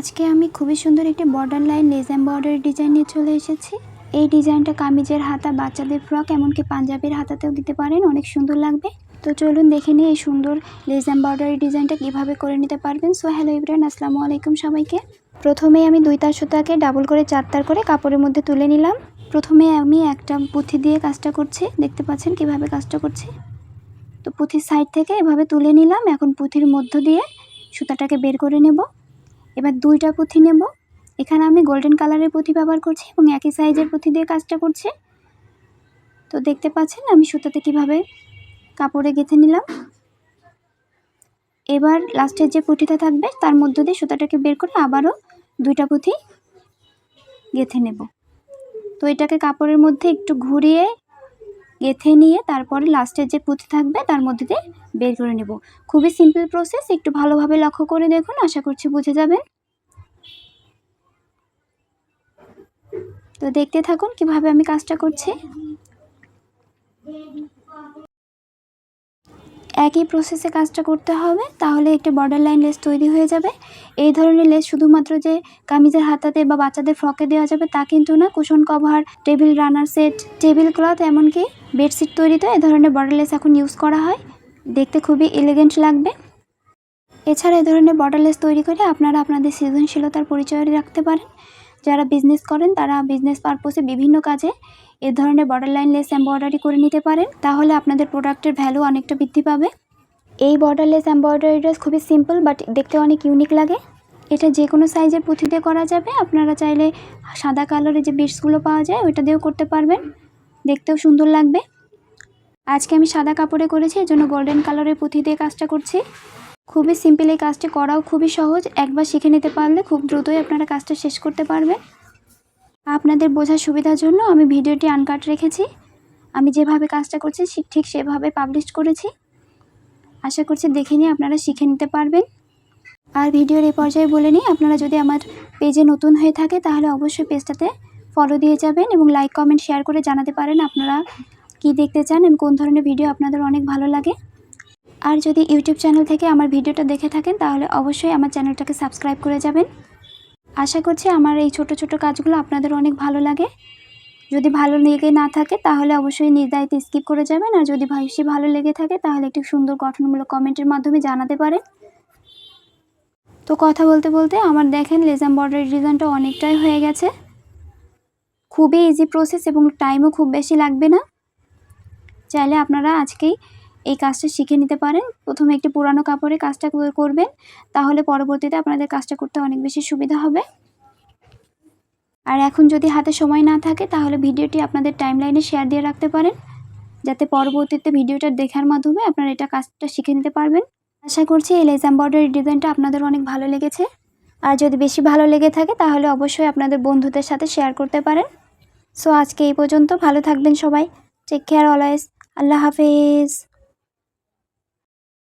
আজকে আমি খুবই সুন্দর একটি border line lace embroidery design নিয়ে চলে এসেছি। এই ডিজাইনটা কামিজের হাতা, বাচ্চাদের ফ্রক এমনকি পাঞ্জাবির হাতাতেও দিতে পারেন, অনেক সুন্দর লাগবে। তো চলুন দেখে নিই এই সুন্দর লেস এম্বয়ডারি ডিজাইনটা কীভাবে করে নিতে পারবেন। সো হ্যালো ইব্রান আসসালামু আলাইকুম সবাইকে। প্রথমে আমি দুই তার সুতাকে ডাবল করে চার তার করে কাপড়ের মধ্যে তুলে নিলাম। প্রথমে আমি একটা পুঁথি দিয়ে কাজটা করছি। দেখতে পাচ্ছেন কীভাবে কাজটা করছি। তো পুঁথির সাইড থেকে এভাবে তুলে নিলাম। এখন পুঁথির মধ্য দিয়ে সুতাটাকে বের করে নেব। এবার দুইটা পুঁথি নেব। এখানে আমি গোল্ডেন কালারের পুঁথি ব্যবহার করছি এবং একই সাইজের পুঁথি দিয়ে কাজটা করছি। তো দেখতে পাচ্ছেন আমি সুতাতে কীভাবে কাপড়ে গেঁথে নিলাম। এবার লাস্টের যে পুঁথিটা থাকবে, তার মধ্য দিয়ে সুতাটাকে বের করে আবারও দুইটা পুঁথি গেঁথে নেব। তো এটাকে কাপড়ের মধ্যে একটু ঘুরিয়ে গেঁথে নিয়ে তারপরে লাস্টের যে পুঁথি থাকবে তার মধ্যে দিয়ে বের করে নেব। খুবই সিম্পল প্রসেস একটু ভালোভাবে লক্ষ্য করে দেখুন, আশা করছি বুঝে যাবেন। তো দেখতে থাকুন কীভাবে আমি কাজটা করছি। একই প্রসেসে কাজটা করতে হবে, তাহলে একটি বর্ডার লাইন লেস তৈরি হয়ে যাবে। এই ধরনের লেস শুধুমাত্র যে কামিজের হাতাতে বা বাচ্চাদের ফ্রকে দেওয়া যাবে তা কিন্তু না cushion cover table runner set table cloth এমনকি বেডশিট তৈরিতে এ ধরনের বর্ডার লেস এখন ইউজ করা হয়। দেখতে খুবই এলিগেন্ট লাগবে। এছাড়া এ ধরনের বর্ডার লেস তৈরি করে আপনারা আপনাদের সৃজনশীলতার পরিচয় রাখতে পারেন। যারা বিজনেস করেন, তারা বিজনেস পারপোসে বিভিন্ন কাজে এ ধরনের বর্ডার লাইন লেস এম্ব্রয়ডারি করে নিতে পারেন। তাহলে আপনাদের প্রোডাক্টের ভ্যালু অনেকটা বৃদ্ধি পাবে। এই বর্ডার লেস এম্ব্রয়ডারি ড্রেস খুবই সিম্পল বাট দেখতে অনেক ইউনিক লাগে। এটা যে কোনো সাইজের পুঁথিতে করা যাবে। আপনারা চাইলে সাদা কালারের যে বিটসগুলো পাওয়া যায়, ওইটা দিয়েও করতে পারবেন। দেখতেও সুন্দর লাগবে। আজকে আমি সাদা কাপড়ে করেছি এই জন্য গোল্ডেন কালারের পুঁথি দিয়ে কাজটা করছি। খুবই সিম্পল এই কাজটি করাও খুবই সহজ। একবার শিখে নিতে পারলে খুব দ্রুতই আপনারা কাজটা শেষ করতে পারবেন। আপনাদের বোঝার সুবিধার জন্য আমি ভিডিওটি আনকাট রেখেছি। আমি যেভাবে কাজটা করছি ঠিক সেভাবে পাবলিশ করেছি। আশা করছি দেখে নিয়ে আপনারা শিখে নিতে পারবেন। আর ভিডিওর এই পর্যায়ে বলে নিই, আপনারা যদি আমার পেজে নতুন হয়ে থাকে, তাহলে অবশ্যই পেজটাতে ফলো দিয়ে যাবেন এবং লাইক কমেন্ট শেয়ার করে জানাতে পারেন আপনারা কি দেখতে চান এবং কোন ধরনের ভিডিও আপনাদের অনেক ভালো লাগে। আর যদি ইউটিউব চ্যানেল থেকে আমার ভিডিওটা দেখে থাকেন, তাহলে অবশ্যই আমার চ্যানেলটাকে সাবস্ক্রাইব করে যাবেন। আশা করছি আমার এই ছোট ছোট কাজগুলো আপনাদের অনেক ভালো লাগে। যদি ভালো লেগে না থাকে, তাহলে অবশ্যই নির্দায়িত স্কিপ করে যাবেন। আর যদি বেশি ভালো লেগে থাকে, তাহলে একটি সুন্দর গঠনমূলক কমেন্টের মাধ্যমে জানাতে পারেন। তো কথা বলতে বলতে আমার দেখেন লেজাম বর্ডার ডিজাইনটা অনেকটাই হয়ে গেছে। খুবই ইজি প্রসেস এবং টাইমও খুব বেশি লাগবে না। চাইলে আপনারা আজকেই এই কাজটা শিখে নিতে পারেন। প্রথমে একটি পুরানো কাপড়ে কাজটা করবেন, তাহলে পরবর্তীতে আপনাদের কাজটা করতে অনেক বেশি সুবিধা হবে। আর এখন যদি হাতে সময় না থাকে, তাহলে ভিডিওটি আপনাদের টাইমলাইনে শেয়ার দিয়ে রাখতে পারেন। যাতে পরবর্তীতে ভিডিওটা দেখার মাধ্যমে আপনারা এটা কাজটা শিখে নিতে পারবেন। আশা করছি এই লেস এম্বয়ডারি ডিজাইনটা আপনাদের অনেক ভালো লেগেছে। আর যদি বেশি ভালো লেগে থাকে, তাহলে অবশ্যই আপনাদের বন্ধুদের সাথে শেয়ার করতে পারেন। সো আজকে এই পর্যন্ত। ভালো থাকবেন সবাই। টেক কেয়ার অলওয়েজ আল্লাহ হাফেজ।